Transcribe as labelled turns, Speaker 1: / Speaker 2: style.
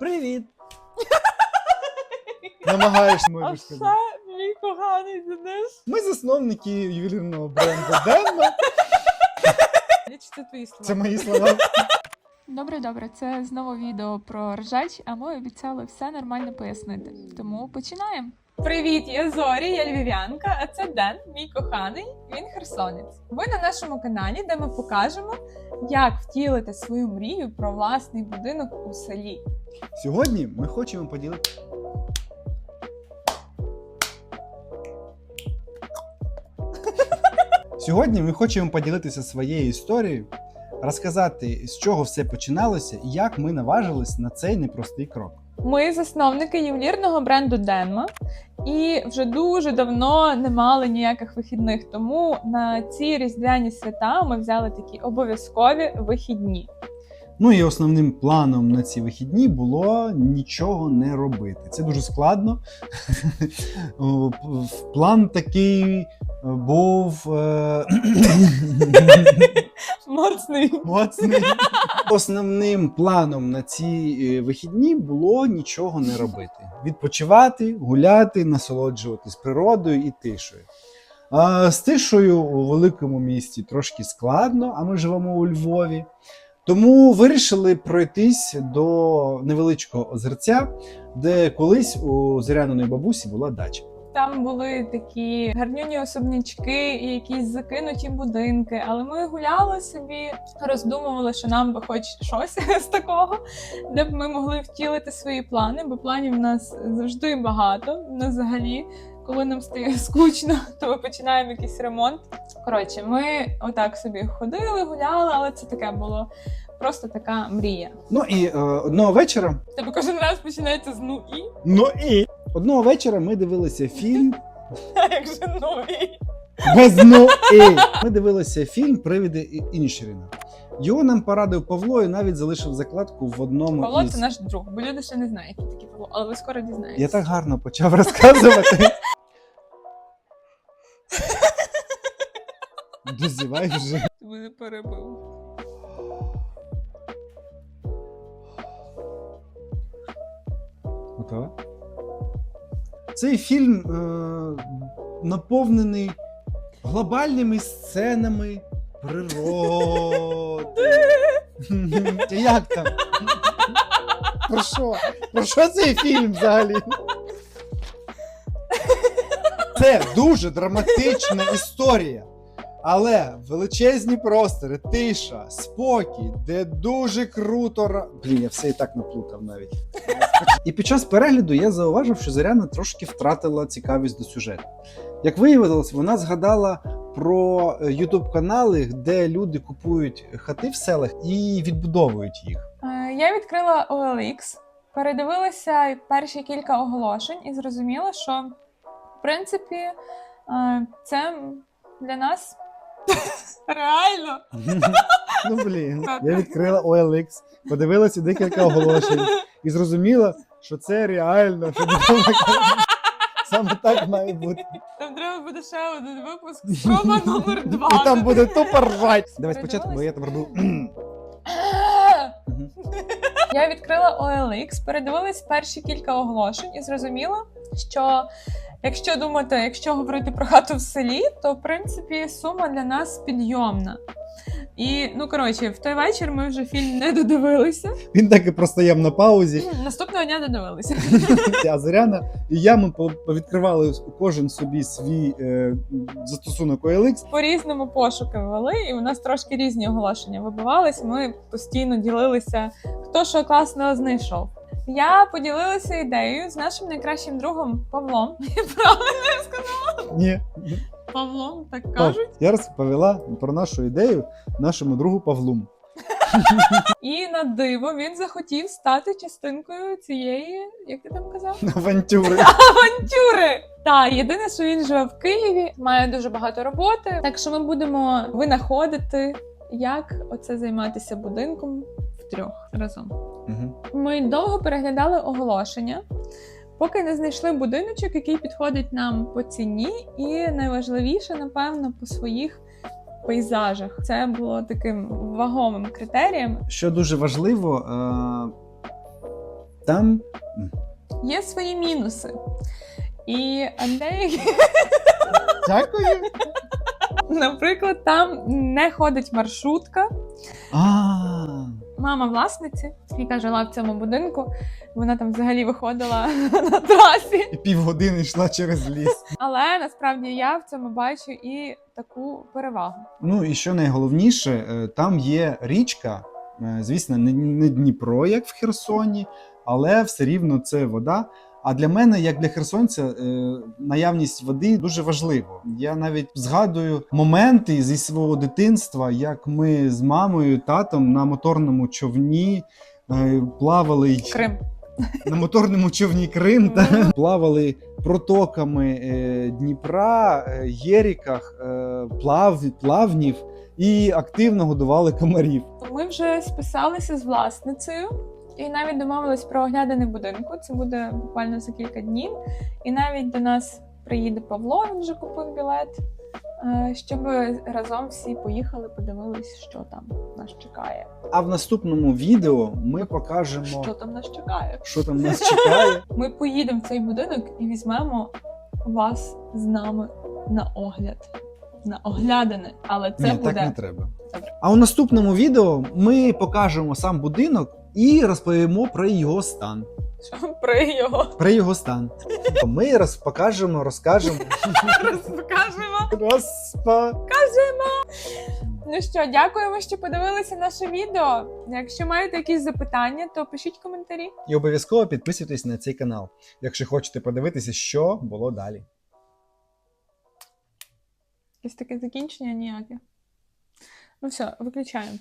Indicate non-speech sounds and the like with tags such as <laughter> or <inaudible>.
Speaker 1: Привіт! <laughs> Намагаєшся,
Speaker 2: мою
Speaker 1: сказати.
Speaker 2: мій поганий Денис.
Speaker 1: Ми засновники ювелірного бренду Денна.
Speaker 2: Я читаю твої слова?
Speaker 1: Це мої слова.
Speaker 3: Добре, добре, це знову відео про ржач, а ми обіцяли все нормально пояснити. Тому починаємо.
Speaker 2: Привіт, я Зорі, я львів'янка, а це Ден, мій коханий, він херсонець. Ви на нашому каналі, де ми покажемо, як втілити свою мрію про власний будинок у селі.
Speaker 1: Сьогодні ми хочемо поділити. <laughs> Сьогодні ми хочемо поділитися своєю історією, розказати, з чого все починалося і як ми наважились на цей непростий крок.
Speaker 2: Ми засновники ювелірного бренду Денма і вже дуже давно не мали ніяких вихідних. Тому на ці різдвяні свята ми взяли такі обов'язкові вихідні.
Speaker 1: Ну і основним планом на ці вихідні було нічого не робити. Це дуже складно. <laughs> План такий був е, <coughs>
Speaker 2: Моцний.
Speaker 1: моцний. Основним планом на ці е, вихідні було нічого не робити: відпочивати, гуляти, насолоджуватись природою і тишею. А з тишою у великому місті трошки складно, а ми живемо у Львові. Тому вирішили пройтись до невеличкого озерця, де колись у зоряної бабусі була дача.
Speaker 2: Там були такі гарнюні особнячки і якісь закинуті будинки. Але ми гуляли собі, роздумували, що нам би хоч щось <laughs> з такого, де б ми могли втілити свої плани, бо планів в нас завжди багато. У нас взагалі, коли нам стає <laughs> скучно, то ми починаємо якийсь ремонт. Коротше, ми отак собі ходили, гуляли, але це таке було просто така мрія.
Speaker 1: Ну і е, одного вечора
Speaker 2: Тебе кожен раз починається з ну і,
Speaker 1: Ну і одного вечора ми дивилися фільм
Speaker 2: як же і.
Speaker 1: без ну і. Ми дивилися фільм Привиди І- Іншеріна. Його нам порадив Павло і навіть залишив закладку в одному
Speaker 2: Павло
Speaker 1: із.
Speaker 2: це наш друг, бо люди ще не знають, хто такий Павло, але ви скоро дізнаєтесь.
Speaker 1: Я так гарно почав розказувати. Дозівай вже.
Speaker 2: Ти мене перебив.
Speaker 1: Готова? Цей фільм е, наповнений глобальними сценами природи. Як там? Про що? Про що цей фільм взагалі? Це дуже драматична історія. Але величезні простори, тиша, спокій, де дуже круто. Блін, я все і так наплутав навіть. І під час перегляду я зауважив, що Зоряна трошки втратила цікавість до сюжету. Як виявилось, вона згадала про ютуб канали, де люди купують хати в селах і відбудовують їх.
Speaker 2: Е, Я відкрила OLX, передивилася перші кілька оголошень і зрозуміла, що в принципі е, це для нас реально. <laughs>
Speaker 1: Ну блін, я відкрила OLX, подивилася декілька оголошень і зрозуміла, що це реально, що саме так має бути.
Speaker 2: Там треба буде ще один випуск. Спроба номер два.
Speaker 1: І там буде тупо ржать. Давай спочатку, бо я там робив.
Speaker 2: Я відкрила OLX, передивилась перші кілька оголошень і зрозуміла, що якщо думати, якщо говорити про хату в селі, то в принципі сума для нас підйомна. І ну коротше, в той вечір ми вже фільм не додивилися.
Speaker 1: Він так і простояв на паузі.
Speaker 2: Наступного дня додивилися. <laughs>
Speaker 1: А Зоряна і я ми повідкривали кожен собі свій е, застосунок OLX.
Speaker 2: По різному пошуки вели, і у нас трошки різні оголошення вибивались. Ми постійно ділилися, хто що класного знайшов. Я поділилася ідеєю з нашим найкращим другом Павлом. <laughs> Правильно я сказала?
Speaker 1: Ні,
Speaker 2: Павлом, так кажуть.
Speaker 1: я розповіла про нашу ідею нашому другу Павлу.
Speaker 2: І на диво він захотів стати частинкою цієї, як ти там казав? <laughs>
Speaker 1: Авантюри.
Speaker 2: Авантюри! Та єдине, що він живе в Києві, має дуже багато роботи. Так що ми будемо винаходити, як оце займатися будинком втрьох разом.
Speaker 1: Мгм.
Speaker 2: Ми довго переглядали оголошення, поки не знайшли будиночок, який підходить нам по ціні, і найважливіше, напевно, по своїх пейзажах. Це було таким вагомим критерієм.
Speaker 1: Що дуже важливо, е, Там
Speaker 2: Є свої мінуси. І деякі,
Speaker 1: дякую.
Speaker 2: наприклад, там не ходить маршрутка.
Speaker 1: А,
Speaker 2: Мама власниці, яка жила в цьому будинку, вона там взагалі виходила <laughs> на трасі.
Speaker 1: і півгодини йшла через ліс.
Speaker 2: Але насправді я в цьому бачу і таку перевагу.
Speaker 1: Ну і що найголовніше, е, там є річка. е, Звісно, не, не Дніпро, як в Херсоні, але все рівно це вода. А для мене, як для херсонця, е, наявність води дуже важливо. Я навіть згадую моменти зі свого дитинства, як ми з мамою, татом на моторному човні е, плавали
Speaker 2: Крим.
Speaker 1: на моторному човні Крим та плавали протоками е, Дніпра, Єріках, плав, плавнів і активно годували комарів.
Speaker 2: Ми вже списалися з власницею і навіть домовились про оглядини будинку. Це буде буквально за кілька днів. І навіть до нас приїде Павло, він вже купив білет. е, Щоб разом всі поїхали, подивились, що там нас чекає.
Speaker 1: А в наступному відео ми покажемо,
Speaker 2: Що там нас чекає?
Speaker 1: що там нас чекає. <laughs>
Speaker 2: Ми поїдемо в цей будинок і візьмемо вас з нами на огляд. На оглядини, але це
Speaker 1: Ні,
Speaker 2: буде
Speaker 1: так не треба.
Speaker 2: Добре.
Speaker 1: А у наступному відео ми покажемо сам будинок і розповімо про його стан. <laughs>
Speaker 2: при його
Speaker 1: Про його стан. Ми роз покажемо, розкажемо. <laughs>
Speaker 2: розпокажемо.
Speaker 1: Розпа...
Speaker 2: Ну що, дякуємо, що подивилися наше відео. Якщо маєте якісь запитання, то пишіть коментарі.
Speaker 1: І обов'язково підписуйтесь на цей канал, якщо хочете подивитися, що було далі.
Speaker 2: Якесь таке закінчення ніяке. Ну все, виключаємо.